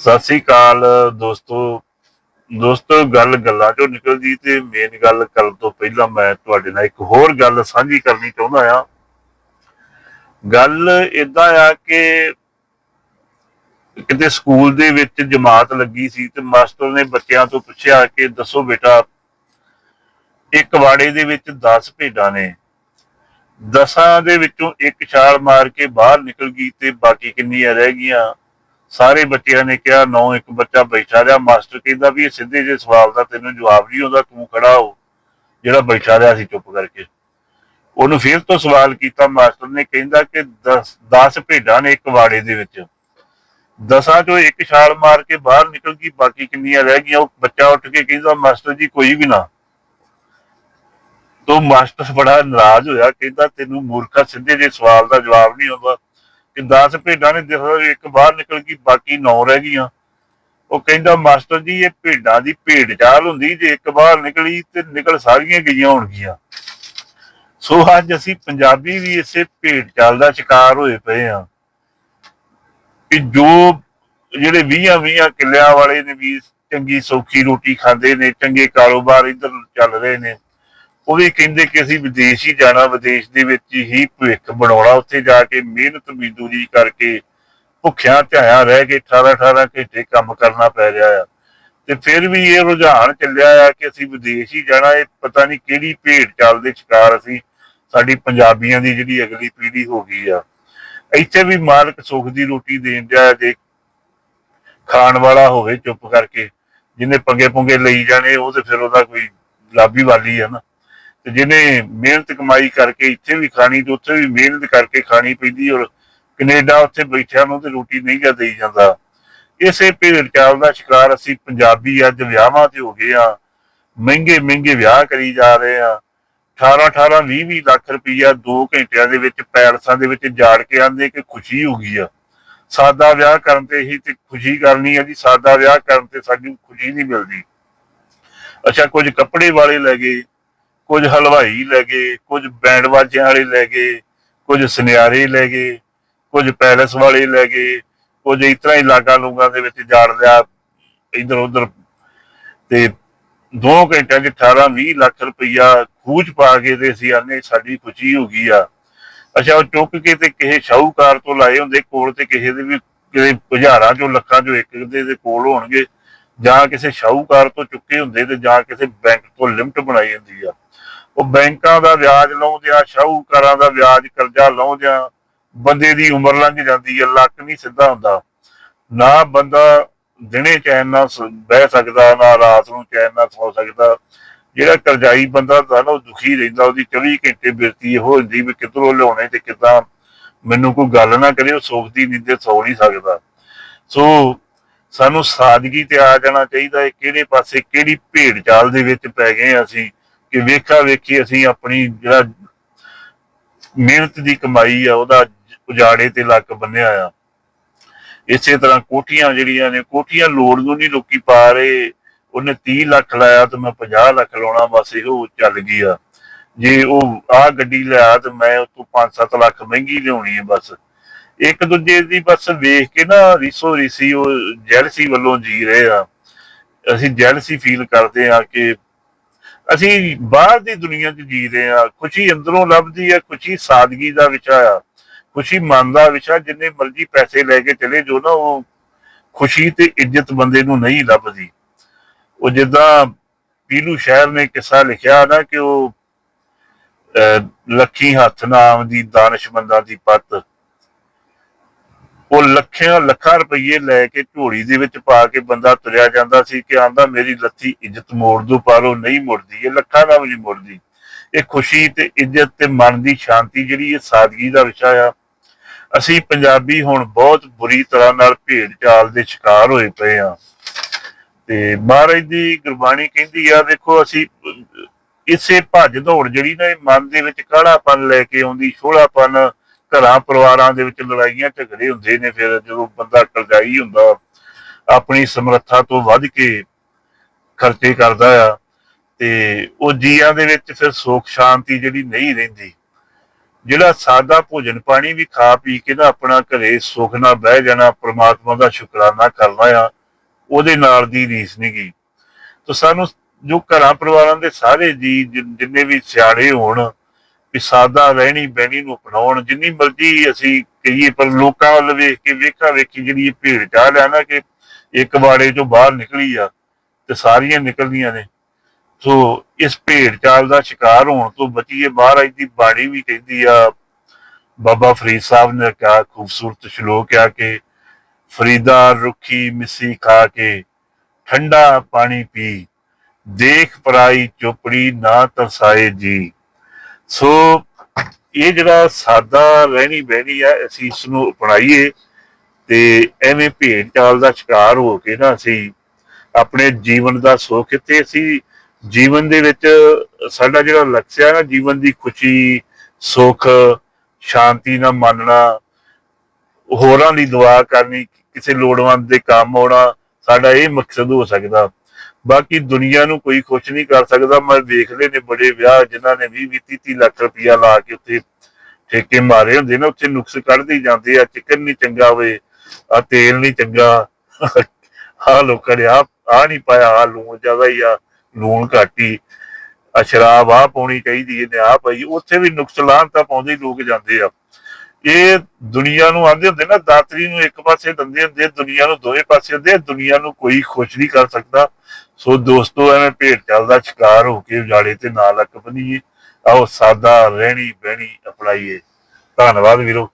ਸਤਿ ਸ੍ਰੀ ਅਕਾਲ ਦੋਸਤੋ। ਦੋਸਤੋ, ਗੱਲ ਗੱਲਾਂ ਚੋਂ ਨਿਕਲਦੀ ਤੇ ਮੇਨ ਗੱਲ ਕਰਨ ਤੋਂ ਪਹਿਲਾਂ ਮੈਂ ਤੁਹਾਡੇ ਨਾਲ ਇੱਕ ਹੋਰ ਗੱਲ ਸਾਂਝੀ ਕਰਨੀ ਚਾਹੁੰਦਾ ਆ ਗੱਲ ਇਦਾਂ ਆ ਕਿ ਕਿਤੇ ਸਕੂਲ ਦੇ ਵਿੱਚ ਜਮਾਤ ਲੱਗੀ ਸੀ ਤੇ ਮਾਸਟਰ ਨੇ ਬੱਚਿਆਂ ਤੋਂ ਪੁੱਛਿਆ ਕਿ ਦੱਸੋ ਬੇਟਾ ਇੱਕ ਵਾੜੇ ਦੇ ਵਿੱਚ 10 ਭੇਡਾਂ ਨੇ। ਦਸਾਂ ਦੇ ਵਿੱਚੋਂ ਇੱਕ ਛਾਲ ਮਾਰ ਕੇ ਬਾਹਰ ਨਿਕਲ ਗਈ ਤੇ ਬਾਕੀ ਕਿੰਨੀਆਂ ਰਹਿ ਗਈਆਂ। ਸਾਰੇ ਬੱਚਿਆਂ ਨੇ ਕਿਹਾ, ਨੌ ਇੱਕ ਬੱਚਾ ਬੈਠਾ ਰਿਹਾ। ਮਾਸਟਰ ਕਹਿੰਦਾ ਵੀ ਇਹ ਸਿੱਧੇ ਜੇ ਸਵਾਲ ਦਾ ਤੈਨੂੰ ਜਵਾਬ ਨਹੀਂ ਆਉਂਦਾ, ਤੂੰ ਖੜਾ ਹੋ। ਜਿਹੜਾ ਬੈਠਾ ਰਿਹਾ ਸੀ ਚੁੱਪ ਕਰਕੇ। ਉਹਨੂੰ ਫਿਰ ਤੋਂ ਸਵਾਲ ਕੀਤਾ, ਮਾਸਟਰ ਨੇ ਕਹਿੰਦਾ ਕਿ 10 10 ਭੇਡਾਂ ਨੇ ਇੱਕ ਵਾੜੇ ਦੇ ਵਿੱਚ। ਦਸਾਂ ਚੋਂ ਇੱਕ ਛਾਲ ਮਾਰ ਕੇ ਬਾਹਰ ਨਿਕਲ ਗਈ, ਬਾਕੀ ਕਿੰਨੀਆਂ ਰਹਿ ਗਈਆਂ, ਉਹ ਬੱਚਾ ਉੱਠ ਕੇ ਕਹਿੰਦਾ, ਮਾਸਟਰ ਜੀ, ਕੋਈ ਵੀ ਨਾ। ਤੋਂ ਮਾਸਟਰ ਬੜਾ ਨਾਰਾਜ਼ ਹੋਇਆ, ਕਹਿੰਦਾ, ਤੈਨੂੰ ਮੂਰਖਾ ਸਿੱਧੇ ਜੇ ਸਵਾਲ ਦਾ ਜਵਾਬ ਨਹੀਂ ਆਉਂਦਾ। ਕਿ 10 ਭੇਡਾਂ ਨੇ ਦੇਖੋ ਇੱਕ ਬਾਹਰ ਨਿਕਲ ਗਈ, ਬਾਕੀ 9 ਰਹਿ ਗਈਆਂ। ਉਹ ਕਹਿੰਦਾ, ਮਾਸਟਰ ਜੀ, ਇਹ ਭੇਡਾਂ ਦੀ ਭੇਡ ਚਾਲ ਹੁੰਦੀ, ਜੇ ਇੱਕ ਬਾਹਰ ਨਿਕਲੀ ਤੇ ਨਿਕਲ ਸਾਰੀਆਂ ਗਈਆਂ ਹੋਣਗੀਆਂ। ਸੋ ਅੱਜ ਅਸੀਂ ਪੰਜਾਬੀ ਵੀ ਇਸੇ ਭੇਡ ਚਾਲ ਦਾ ਸ਼ਿਕਾਰ ਹੋਏ ਪਏ ਆ ਕਿ ਜੋ ਜਿਹੜੇ 20 20 ਕਿੱਲਿਆਂ ਵਾਲੇ ਨੇ ਵੀ ਚੰਗੀ ਸੌਖੀ ਰੋਟੀ ਖਾਂਦੇ ਨੇ, ਚੰਗੇ ਕਾਰੋਬਾਰ ਇੱਧਰ ਚੱਲ ਰਹੇ ਨੇ ਉਹ ਵੀ ਕਹਿੰਦੇ ਕਿ ਅਸੀਂ ਵਿਦੇਸ਼ ਹੀ ਜਾਣਾ, ਵਿਦੇਸ਼ ਦੇ ਵਿੱਚ ਹੀ ਭਵਿੱਖ ਬਣਾਉਣਾ, ਉੱਥੇ ਜਾ ਕੇ ਮਿਹਨਤ ਮਜ਼ਦੂਰੀ ਕਰਕੇ ਭੁੱਖਿਆਂ ਧਿਆਇਆ ਰਹਿ ਕੇ 18 18 ਘੰਟੇ ਕੰਮ ਕਰਨਾ ਪੈ ਰਿਹਾ ਆ। ਤੇ ਫਿਰ ਵੀ ਇਹ ਰੁਝਾਨ ਚੱਲਿਆ ਆ ਕਿ ਅਸੀਂ ਵਿਦੇਸ਼ ਹੀ ਜਾਣਾ, ਇਹ ਪਤਾ ਨਹੀਂ ਕਿਹੜੀ ਭੇਡ ਚਾਲ ਦੇ ਸ਼ਿਕਾਰ ਅਸੀਂ, ਸਾਡੀ ਪੰਜਾਬੀਆਂ ਦੀ ਜਿਹੜੀ ਅਗਲੀ ਪੀੜ੍ਹੀ ਹੋ ਗਈ ਆ। ਇੱਥੇ ਵੀ ਮਾਲਕ ਸੁਖ ਦੀ ਰੋਟੀ ਦੇਣ ਦਿਆ ਜੇ ਖਾਣ ਵਾਲਾ ਹੋਵੇ ਚੁੱਪ ਕਰਕੇ, ਜਿਹਨੇ ਪੰਗੇ ਪੁੰਗੇ ਲਈ ਜਾਣੇ, ਉਹ ਤੇ ਫਿਰ ਉਹਦਾ ਕੋਈ ਲਾਭੀ ਵਾਲੀ ਆ ਨਾ। ਤੇ ਜਿਹਨੇ ਮਿਹਨਤ ਕਮਾਈ ਕਰਕੇ ਇੱਥੇ ਵੀ ਖਾਣੀ ਤੇ ਉੱਥੇ ਵੀ ਮਿਹਨਤ ਕਰਕੇ ਖਾਣੀ ਪੈਂਦੀ ਔਰ ਕੈਨੇਡਾ ਉੱਥੇ ਬੈਠਿਆਂ ਨੂੰ ਤੇ ਰੋਟੀ ਨਹੀਂ ਗਾ ਦੇਈ ਜਾਂਦਾ। ਇਸੇ ਭੇਡ ਚਾਲ ਦਾ ਸ਼ਿਕਾਰ ਅਸੀਂ ਪੰਜਾਬੀ ਅੱਜ ਵਿਆਹਾਂ ਤੇ ਹੋ ਗਏ ਆ। ਮਹਿੰਗੇ ਮਹਿੰਗੇ ਵਿਆਹ ਕਰੀ ਜਾ ਰਹੇ ਆ। 18 18 20 20 ਲੱਖ ਰੁਪਈਆ 2 ਘੰਟਿਆਂ ਦੇ ਵਿੱਚ ਪੈਲਸਾਂ ਦੇ ਵਿੱਚ ਜਾੜ ਕੇ ਆਂਦੇ ਕਿ ਖੁਸ਼ੀ ਹੋ ਗਈ ਆ। ਸਾਦਾ ਵਿਆਹ ਕਰਨ ਤੇ ਹੀ ਤੇ ਖੁਸ਼ੀ ਕਰਨੀ ਆ ਜੀ, ਸਾਦਾ ਵਿਆਹ ਕਰਨ ਤੇ ਸਾਨੂੰ ਖੁਸ਼ੀ ਨਹੀਂ ਮਿਲਦੀ। ਅੱਛਾ, ਕੁਝ ਕੱਪੜੇ ਵਾਲੇ ਲੈ ਗਏ। ਕੁਝ ਹਲਵਾਈ ਲੈ ਗਏ, ਕੁਝ ਬੈਂਡ ਵਾਜਿਆਂ ਵਾਲੇ ਲੈ ਗਏ, ਕੁਝ ਸੁਨਿਆਰੇ ਲੈ ਗਏ, ਕੁਝ ਪੈਲਸ ਵਾਲੇ ਲੈ ਗਏ, ਕੁਝ ਇਸ ਤਰ੍ਹਾਂ ਹੀ ਲਾਗਾ ਦੇ ਵਿੱਚ ਜਾੜ ਲਿਆ ਇਧਰ ਉਧਰ ਤੇ 2 ਘੰਟਿਆਂ 'ਚ 18 20 ਲੱਖ ਰੁਪਈਆ ਖੂਚ ਪਾ ਕੇ ਤੇ ਅਸੀਂ ਆਨੇ, ਸਾਡੀ ਖੁਸ਼ੀ ਹੋ ਗਈ ਆ। ਅੱਛਾ, ਉਹ ਚੁੱਕ ਕੇ ਤੇ ਕਿਸੇ ਸ਼ਾਹੂਕਾਰ ਤੋਂ ਲਾਏ ਹੁੰਦੇ ਕੋਲ ਤੇ ਕਿਸੇ ਦੇ ਵੀ, ਕਿਸੇ ਹਜ਼ਾਰਾਂ ਚੋਂ, ਲੱਖਾਂ ਚੋਂ ਇੱਕ ਦੇ ਦੇ ਕੋਲ ਹੋਣਗੇ, ਜਾਂ ਕਿਸੇ ਸ਼ਾਹੂਕਾਰ ਤੋਂ ਚੁੱਕੇ ਹੁੰਦੇ ਤੇ ਜਾਂ ਕਿਸੇ ਬੈਂਕ ਤੋਂ ਲਿਮਟ ਬਣਾਈ ਹੁੰਦੀ ਆ। ਉਹ ਬੈਂਕਾਂ ਦਾ ਵਿਆਜ ਲਾਉਂਦਿਆਂ, ਸ਼ਾਹੂਕਾਰਾਂ ਦਾ ਵਿਆਜ ਕਰਜ਼ਾ ਲਾਉਂਦਿਆਂ ਬੰਦੇ ਦੀ ਉਮਰ ਲੰਘ ਜਾਂਦੀ ਹੈ, ਲੱਕ ਨਹੀਂ ਸਿੱਧਾ ਹੁੰਦਾ। ਨਾ ਬੰਦਾ ਦਿਨੇ ਚੈਨ ਨਾਲ ਬਹਿ ਸਕਦਾ, ਨਾ ਰਾਤ ਨੂੰ ਚੈਨ ਨਾਲ ਸੌ ਸਕਦਾ। ਜਿਹੜਾ ਕਰਜ਼ਾਈ ਬੰਦਾ ਹੁੰਦਾ ਉਹ ਦੁਖੀ ਰਹਿੰਦਾ, ਉਹਦੀ 24 ਘੰਟੇ ਬਿਰਤੀ ਇਹੋ ਹੁੰਦੀ ਵੀ ਕਿੱਧਰੋਂ ਲਿਆਉਣੇ ਤੇ ਕਿੱਦਾਂ ਮੈਨੂੰ ਕੋਈ ਗੱਲ ਨਾ ਕਰੇ, ਉਹ ਸੁੱਖ ਦੀ ਨੀਂਦ ਸੌ ਨਹੀਂ ਸਕਦਾ। ਸੋ ਸਾਨੂੰ ਸਾਦਗੀ ਤੇ ਆ ਜਾਣਾ ਚਾਹੀਦਾ ਹੈ ਕਿਹੜੇ ਪਾਸੇ ਕਿਹੜੀ ਭੇਡ ਚਾਲ ਦੇ ਵਿੱਚ ਪੈ ਗਏ ਹਾਂ ਅਸੀਂ। ਕਿ ਵੇਖਾ ਵੇਖੀ ਅਸੀਂ ਆਪਣੀ ਜਿਹੜਾ ਮਿਹਨਤ ਦੀ ਕਮਾਈ ਆ, ਉਹਦਾ ਉਜਾੜੇ ਤੇ ਲੱਕ ਬੰਨਿਆ ਆ। ਇਸੇ ਤਰ੍ਹਾਂ ਕੋਠੀਆਂ ਜਿਹੜੀਆਂ ਨੇ, ਕੋਠੀਆਂ ਲੋੜ ਨੂੰ ਨਹੀਂ ਲੋਕੀ ਪਾ ਰਹੇ। ਉਹਨੇ 30 ਲੱਖ ਲਾਇਆ ਤੇ ਮੈਂ 50 ਲੱਖ ਲਾਉਣਾ, ਬਸ ਇਹੋ ਚੱਲ ਗਈ ਆ। ਜੇ ਉਹ ਆ ਗੱਡੀ ਲਿਆ ਤੇ ਮੈਂ ਉਹ ਤੋਂ 5-7 ਲੱਖ ਮਹਿੰਗੀ ਲਿਆਉਣੀ ਹੈ ਬਸ। ਇੱਕ ਦੂਜੇ ਦੀ ਬਸ ਵੇਖ ਕੇ ਨਾ ਰੀਸੋ ਰੀਸੀ ਉਹ ਜੈਲਸੀ ਵੱਲੋਂ ਜੀ ਰਹੇ ਆ। ਅਸੀਂ ਜੈਲਸੀ ਫੀਲ ਕਰਦੇ ਆ ਕਿ ਅਸੀਂ ਬਾਹਰ ਦੀ ਦੁਨੀਆ 'ਚ ਜੀ ਰਹੇ ਆ ਖੁਸ਼ੀ ਅੰਦਰੋਂ ਲੱਭਦੀ ਹੈ ਖੁਸ਼ੀ ਸਾਦਗੀ ਦਾ ਵਿਸ਼ਾ ਆ। ਖੁਸ਼ੀ ਮਨ ਦਾ ਵਿਸ਼ਾ ਜਿੰਨੇ ਮਰਜ਼ੀ ਪੈਸੇ ਲੈ ਕੇ ਚਲੇ ਜੋ ਨਾ ਉਹ ਖੁਸ਼ੀ ਤੇ ਇੱਜ਼ਤ ਬੰਦੇ ਨੂੰ ਨਹੀਂ ਲੱਭਦੀ। ਉਹ ਜਿੱਦਾਂ ਪੀਲੂ ਸ਼ਹਿਰ ਨੇ ਕਿੱਸਾ ਲਿਖਿਆ ਨਾ ਕਿ ਉਹ ਅਹ, ਲੱਖੀ ਹੱਥ ਨਾਮ ਦੀ ਦਾਨਸ਼ਮੰਦਾਂ ਦੀ ਪੱਤ ਉਹ ਲੱਖਾਂ ਲੱਖਾਂ ਰੁਪਏ ਲੈ ਕੇ ਝੋਲੀ ਦੇ ਵਿੱਚ ਪਾ ਕੇ ਬੰਦਾ ਤੁਰਿਆ ਜਾਂਦਾ ਸੀ ਕਿ ਆਂਦਾ ਮੇਰੀ ਲੱਥੀ ਇੱਜ਼ਤ ਮੋੜ ਦੋ ਪਰ ਉਹ ਨਹੀਂ ਮੁੜਦੀ, ਇਹ ਲੱਖਾਂ ਨਾਲ ਵੀ ਨਹੀਂ ਮੁੜਦੀ। ਇਹ ਖੁਸ਼ੀ ਤੇ ਇੱਜ਼ਤ ਤੇ ਮਨ ਦੀ ਸ਼ਾਂਤੀ ਜਿਹੜੀ ਇਹ ਸਾਦਗੀ ਦਾ ਵਿਸ਼ਾ ਆ। ਅਸੀਂ ਪੰਜਾਬੀ ਹੁਣ ਬਹੁਤ ਬੁਰੀ ਤਰ੍ਹਾਂ ਨਾਲ ਭੇਡ ਚਾਲ ਦੇ ਸ਼ਿਕਾਰ ਹੋਏ ਪਏ ਆ। ਤੇ ਮਹਾਰਾਜ ਦੀ ਗੁਰਬਾਣੀ ਕਹਿੰਦੀ ਆ, ਦੇਖੋ ਅਸੀਂ ਇਸੇ ਭੱਜ ਦੌੜ ਜਿਹੜੀ ਨਾ ਇਹ ਮਨ ਦੇ ਵਿੱਚ ਕਾਹਲਾਪਨ ਲੈ ਕੇ ਆਉਂਦੀ ਛੋਲਾਪਨ ਘਰਾਂ ਪਰਿਵਾਰਾਂ ਦੇ ਵਿੱਚ ਲੜਾਈਆਂ ਝਗੜੇ ਹੁੰਦੇ ਨੇ, ਫਿਰ ਜਦੋਂ ਬੰਦਾ ਕਰਜ਼ਾਈ ਹੁੰਦਾ, ਆਪਣੀ ਸਮਰੱਥਾ ਤੋਂ ਵੱਧ ਕੇ ਖਰਚੇ ਕਰਦਾ ਆ, ਤੇ ਉਹ ਜੀਆਂ ਦੇ ਵਿੱਚ ਫਿਰ ਸੁੱਖ ਸ਼ਾਂਤੀ ਜਿਹੜੀ ਨਹੀਂ ਰਹਿੰਦੀ। ਜਿਹੜਾ ਸਾਦਾ ਭੋਜਨ ਪਾਣੀ ਵੀ ਖਾ ਪੀ ਕੇ ਨਾ ਆਪਣਾ ਘਰੇ ਸੁਖ ਨਾਲ ਬਹਿ ਜਾਣਾ, ਪ੍ਰਮਾਤਮਾ ਦਾ ਸ਼ੁਕਰਾਨਾ ਕਰਨਾ ਆ, ਉਹਦੇ ਨਾਲ ਦੀ ਰੀਸ ਨਹੀਂ ਗਈ। ਤਾਂ ਸਾਨੂੰ ਜੋ ਘਰਾਂ ਪਰਿਵਾਰਾਂ ਦੇ ਸਾਰੇ ਜੀ, ਜਿੰਨੇ ਵੀ ਸਿਆਣੇ ਹੋਣ ਵੀ ਸਾਦਾ ਰਹਿਣੀ ਬਹਿਣੀ ਨੂੰ ਅਪਣਾਉਣ, ਜਿੰਨੀ ਮਰਜ਼ੀ ਅਸੀਂ ਕਹੀਏ, ਪਰ ਲੋਕਾਂ ਵੱਲ ਵੇਖ ਕੇ, ਵੇਖਾ ਵੇਖੀ ਜਿਹੜੀ ਇਹ ਭੀੜ ਚਾਲ ਹੈ ਨਾ ਕਿ ਇੱਕ ਵਾੜੇ ਚੋਂ ਬਾਹਰ ਨਿਕਲੀ ਆ ਤੇ ਸਾਰੀਆਂ ਨਿਕਲਦੀਆਂ ਨੇ। ਸੋ ਇਸ ਭੇਡ ਚਾਲ ਦਾ ਸ਼ਿਕਾਰ ਹੋਣ ਤੋਂ ਬਚੀਏ, ਮਹਾਰਾਜ ਦੀ ਬਾਣੀ ਵੀ ਕਹਿੰਦੀ ਆ, ਬਾਬਾ ਫਰੀਦ ਸਾਹਿਬ ਨੇ ਕਿਹਾ, ਖੂਬਸੂਰਤ ਸ਼ਲੋਕ ਆ ਕਿ ਫਰੀਦਾ ਰੁੱਖੀ ਮਿੱਸੀ ਖਾ ਕੇ ਠੰਡਾ ਪਾਣੀ ਪੀ, ਦੇਖ ਪਰਾਈ ਚੋਪੜੀ ਨਾ ਤਰਸਾਏ ਜੀ। ਸੋ ਇਹ ਜਿਹੜਾ ਸਾਦਾ ਰਹਿਣੀ ਬਹਿਣੀ ਆ, ਅਸੀਂ ਇਸ ਨੂੰ ਅਪਣਾਈਏ ਤੇ ਐਵੇਂ ਭੇਡ ਚਾਲ ਦਾ ਸ਼ਿਕਾਰ ਹੋ ਕੇ ਨਾ ਅਸੀਂ ਆਪਣੇ ਜੀਵਨ ਦਾ ਸੁੱਖ ਤੇ ਅਸੀਂ ਜੀਵਨ ਦੇ ਵਿੱਚ ਸਾਡਾ ਜਿਹੜਾ ਲਕਸ਼ ਹੈ ਨਾ, ਜੀਵਨ ਦੀ ਖੁਸ਼ੀ, ਸੁੱਖ, ਸ਼ਾਂਤੀ ਨਾਲ ਮੰਨਣਾ, ਹੋਰਾਂ ਦੀ ਦੁਆ ਕਰਨੀ, ਕਿਸੇ ਲੋੜਵੰਦ ਦੇ ਕੰਮ ਆਉਣਾ, ਸਾਡਾ ਇਹ ਮਕਸਦ ਹੋ ਸਕਦਾ। ਬਾਕੀ ਦੁਨੀਆ ਨੂੰ ਕੋਈ ਖੁਸ਼ ਨਹੀਂ ਕਰ ਸਕਦਾ। ਮੈਂ ਵੇਖਦੇ ਨੇ ਬੜੇ ਵਿਆਹ ਜਿਨ੍ਹਾਂ ਨੇ 20 20 30 ਲੱਖ ਰੁਪਇਆ ਲਾ ਕੇ ਉੱਤੇ ਠੇਕੇ ਮਾਰੇ ਹੁੰਦੇ ਨੇ। ਉੱਥੇ ਨੁਕਸ ਕੱਢਦੇ ਜਾਂਦੇ ਆ, ਚਿਕਨ ਨਹੀਂ ਚੰਗਾ ਹੋਵੇ, ਆ ਤੇਲ ਨਹੀਂ ਚੰਗਾ। ਆ ਲੋਕਾਂ ਨੇ ਆ ਆ ਨਹੀਂ ਪਾਇਆ ਆ ਲੂਣ ਜ਼ਿਆਦਾ ਹੀ ਆ, ਲੂਣ ਘੱਟ ਹੀ। ਆ ਸ਼ਰਾਬ ਆ ਪਾਉਣੀ ਚਾਹੀਦੀ ਇਹਨੇ ਆ ਭਾਈ ਉੱਥੇ ਵੀ ਨੁਕਸ ਲਾਹਨ ਤਾਂ ਪਾਉਂਦੇ ਹੀ ਲੋਕ ਜਾਂਦੇ ਆ। ਇਹ ਦੁਨੀਆ ਨੂੰ ਆਂਦੇ ਹੁੰਦੇ ਨਾ, ਦਾਤਰੀ ਨੂੰ ਇੱਕ ਪਾਸੇ ਦੰਦੇ ਹੁੰਦੇ, ਦੁਨੀਆ ਨੂੰ ਦੋਵੇਂ ਪਾਸੇ ਹੁੰਦੇ ਦੁਨੀਆ ਨੂੰ ਕੋਈ ਖੁਸ਼ ਨਹੀਂ ਕਰ ਸਕਦਾ। ਸੋ ਦੋਸਤੋ, ਐਵੇਂ ਭੇਡ ਚੱਲਦਾ ਸ਼ਿਕਾਰ ਹੋ ਕੇ ਉਜਾੜੇ ਤੇ ਨਾਲ ਲੱਕ ਬਣੀਏ ਆਓ ਸਾਦਾ ਰਹਿਣੀ ਬਹਿਣੀ ਅਪਣਾਈਏ। ਧੰਨਵਾਦ ਵੀਰੋ।